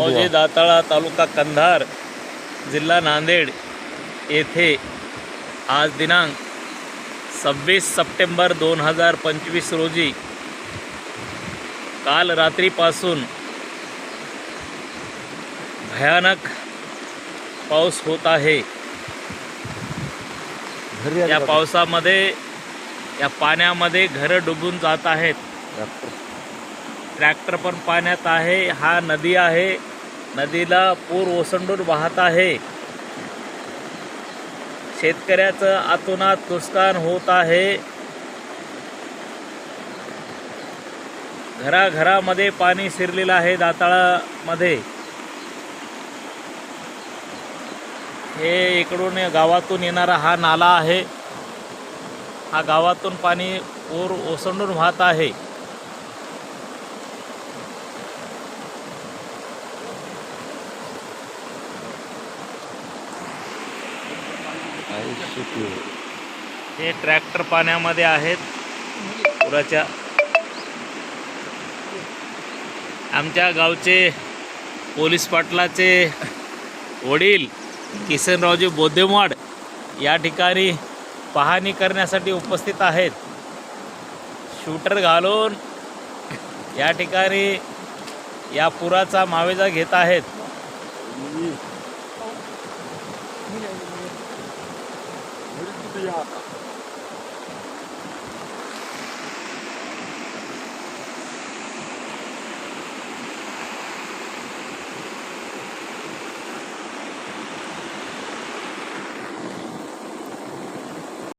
मौजे दाताळा तालुका कंधार जिल्हा नांदेड येथे आज दिनांक सव्वीस सप्टेंबर दोन हजार पंचवीस रोजी काल रात्रीपासून भयानक पाऊस होत आहे या? पावसामध्ये या पाण्यामध्ये घरं डुबून जात आहेत. ट्रॅक्टर पण पाण्यात आहे. हा नदी आहे. नदीला पूर ओसंडून वाहत आहे. शेतकऱ्याचं आतोनात नुकसान होत आहे. घराघरामध्ये पाणी शिरलेलं आहे दाताळामध्ये. हे इकडून गावातून येणारा हा नाला आहे. हा गावातून पाणी पूर ओसंडून वाहत आहे. हे ट्रॅक्टर पाण्यामध्ये आहेत. पुराच्या आमच्या गावचे पोलीस पाटलाचे वडील किसनरावजी बोद्धेमाड या ठिकाणी पाहणी करण्यासाठी उपस्थित आहेत. शूटर घालून या ठिकाणी या पुराचा मावेजा घेत आहेत. piada.